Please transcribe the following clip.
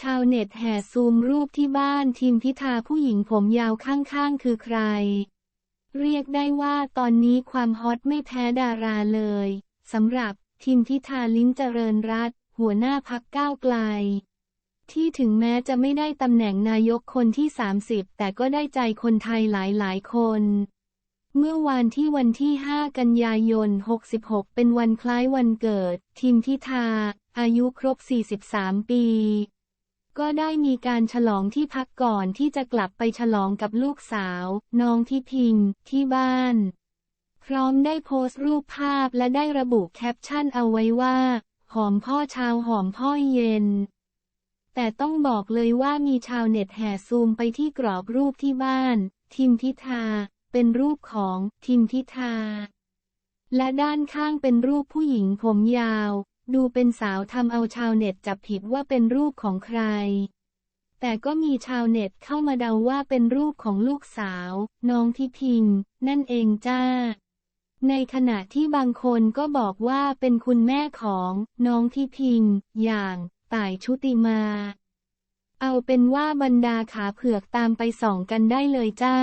ชาวเน็ตแห่ซูมรูปที่บ้านทีมพิธาผู้หญิงผมยาวข้างๆ คือใคร เรียกได้ว่าตอนนี้ความฮอตไม่แพ้ดาราเลยสำหรับทีมพิธาลิ้มเจริญรัตหัวหน้าพักก้าวไกล ที่ถึงแม้จะไม่ได้ตำแหน่งนายกคนที่ 30 แต่ก็ได้ใจคนไทยหลายๆ คน เมื่อวานที่วันที่ 5 กันยายน 66 เป็นวันคล้ายวันเกิด ทีมพิธา อายุครบ 43 ปี ก็ได้มีการฉลองที่พักก่อนที่จะกลับไปฉลองกับลูกสาว น้องที่พิง ที่บ้าน พร้อมได้โพสต์รูปภาพและได้ระบุแคปชั่นเอาไว้ว่า หอมพ่อเชาวหอมพ่อเย็น แต่ต้องบอกเลยว่ามีชาวเน็ตแห่ซูมไปที่กรอบรูปที่บ้าน ทิมพิธา เป็นรูปของทิมพิธาและด้านข้างเป็นรูปผู้หญิงผมยาว ดูเป็นสาวทำเอาชาวเน็ตจับผิดว่าเป็นรูปของใคร แต่ก็มีชาวเน็ตเข้ามาเดาว่าเป็นรูปของลูกสาว น้องที่พิมพ์นั่นเองจ้า ในขณะที่บางคนก็บอกว่าเป็นคุณแม่ของน้องที่พิมพ์อย่างต่ายชุติมา เอาเป็นว่าบรรดาขาเผือกตามไปส่องกันได้เลยจ้า